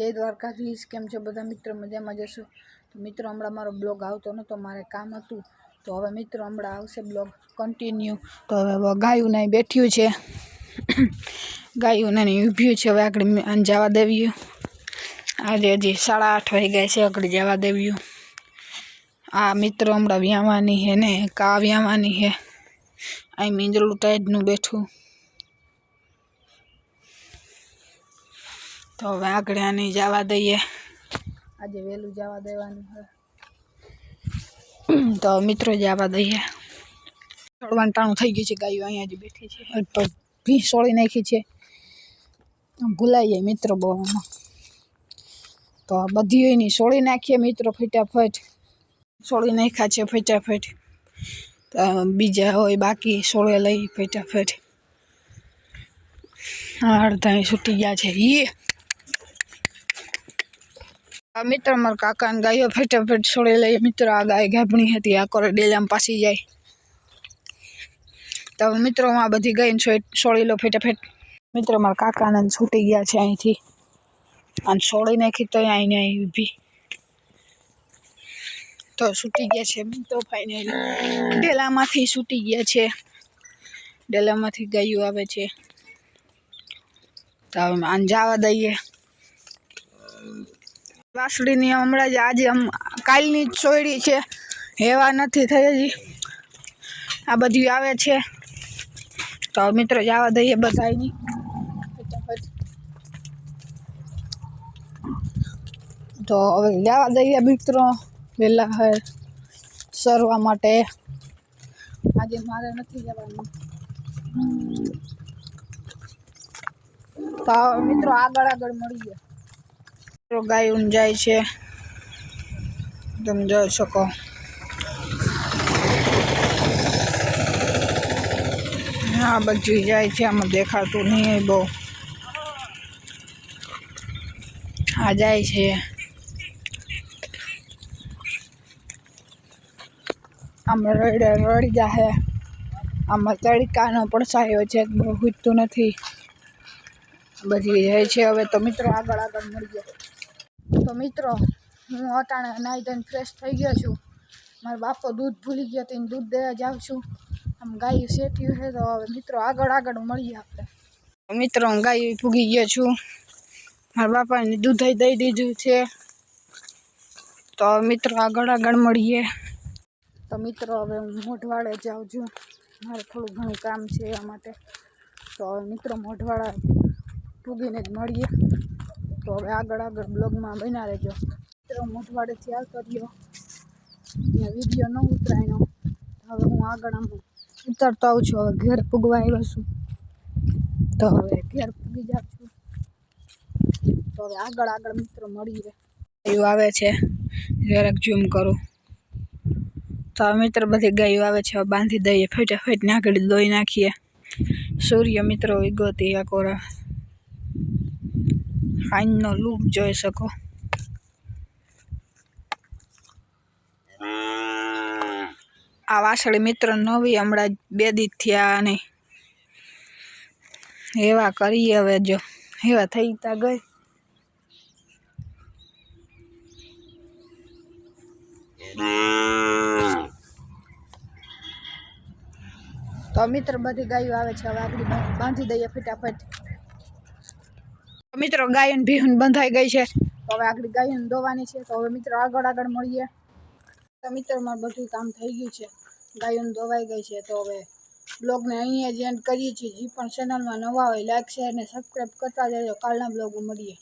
જય દ્વારકાધીશ, કેમ છો બધા મિત્રો? મજામાં જશો? તો મિત્રો, હમણાં મારો બ્લોગ આવતો નહોતો મારે કામ હતું. તો હવે મિત્રો, હમણાં આવશે બ્લોગ કન્ટિન્યુ તો હવે ગાયું નહીં બેઠ્યું છે. ગાયું નહીં ઊભ્યું છે. હવે આગળ જવા દેવ્યું આજે હજી સાડા આઠ વાગી ગયા છે, આગળ જવા દેવ્યું આ મિત્રો હમણાં વ્યાવાની છે ને, કા વ્યાવાની છે? અહીં મીંદડું ટાઈડનું બેઠું. તો હવે આગળ આને જવા દઈએ. આજે વહેલું જવા દેવાનું છે તો મિત્રો જવા દઈએ. છોડવાનું ટાણું થઈ ગયું છે ગાયો અહીંયા જ બેઠી છે. ભી સોળી નાખી છે. ભૂલાઈ જાય મિત્રો બહુ. તો બધી એની સોળી નાખીએ મિત્રો ફટાફટ. સોળી નાખ્યા છે ફટાફટ. તો બીજા હોય બાકી સોળે લઈ ફટાફટ. અડધા છૂટી ગયા છે. એ આ મિત્ર મારા કાકાને ગાયો ફેટાફેટ છોડી લઈએ મિત્ર આ ગાય ગાભણી હતી, આ કોરે ડેલામ પાસી જાય. તો મિત્રોમાં મિત્રો આ બધી ગાયને છોડ- લો ફટાફટ. મિત્ર મારા કાકાને છૂટી ગયા છે અહીંથી. અને છોડી નાખી તો અહીં અહીં ઊભી. તો છૂટી ગયા છે તો ફાઇનલી ડેલામાંથી છૂટી ગયા છે. ડેલામાંથી ગાયું આવે છે. તો હવે આને જવા દઈએ. વાસળીની હમણાં જ આજે આમ કાલની જ ચોયડી છે. હેવા નથી થઈ આ બધી આવે છે. તો મિત્રો જવા દઈએ બધાની તો હવે જવા દઈએ મિત્રો. વહેલા હે સરવા માટે. આજે મારે નથી જવાનું. તો મિત્રો આગળ આગળ મળીએ. ગાયું જાય છે. તમે જોઈ શકો. હા બધું જાય છે, આમાં દેખાતું નહીં બહુ. આ જાય છે. આમાં રડે, રડી જાહે આમાં તડકાનો સાયો છે, બહુ હૂજતું નથી. બધી જાય છે. હવે તો મિત્રો આગળ આગળ મળીએ. તો મિત્રો, હું અટાણે નાહી ધોઈને ફ્રેશ થઈ ગયો છું. મારા બાપો દૂધ ભૂલી ગયો તો દૂધ દેવા જાઉં છું. આમ ગાયું શેટ્યું છે તો હવે મિત્રો આગળ આગળ મળીએ આપણે. મિત્રો, હું ગાયું ભૂગી ગયો છું. મારા બાપાને દૂધ દઈ દીધું છે. તો મિત્રો આગળ આગળ મળીએ. તો મિત્રો, હવે હું મોઢવાડે જાઉં છું. મારે થોડું ઘણું કામ છે એના માટે. તો હવે મિત્રો, મોઢવાડા પૂગીને જ મળીએ. તો હવે આગળ આગળ બ્લોગમાં બના રહેજો. મિત્રો, મોઢવાડેથી આવતો કર્યો અહીંયા વીડિયો ન ઉતરાયનો. હવે હું આગળ આમ ઉતરતો આવું છું. હવે ઘેર પૂગવા આવ્યો છું. તો હવે ઘેર પૂગી જાઉં છું. તો હવે આગળ આગળ મિત્રો રહે. ગાયું આવે છે. જરાક ઝૂમ કરું. તો આ મિત્ર બધી ગાયો આવે છે. બાંધી દઈએ. ફટાફટ આગળ દોઈ નાખીએ. સૂર્ય મિત્રો વિગોતી આકોરા હાઈનો લુક જોઈ શકો આ વાસળી મિત્ર નવી હમણાં બે દી થયા અને એવા કરીએ હવે જો એવા થઈ તા ગઈ તો મિત્ર બધી ગાયો આવે છે હવે બાંધી દઈએ ફટાફટ મિત્રો, ગાયન ભીહુન બંધાઈ ગઈ છે. તો હવે આગળ ગાયન દોવાની છે. તો હવે મિત્રો આગળ આગળ મળીએ. તો મિત્રો મારું બધું કામ થઈ ગયું છે. ગાયન દોવાઈ ગઈ છે. તો હવે બ્લોગને અહીંયા જ એન્ડ કરીએ છીએ. જે પણ ચેનલમાં નવા હોય લાઈક શેર અને સબસ્ક્રાઈબ કરતા જજો. કાલના બ્લોગ મળીએ.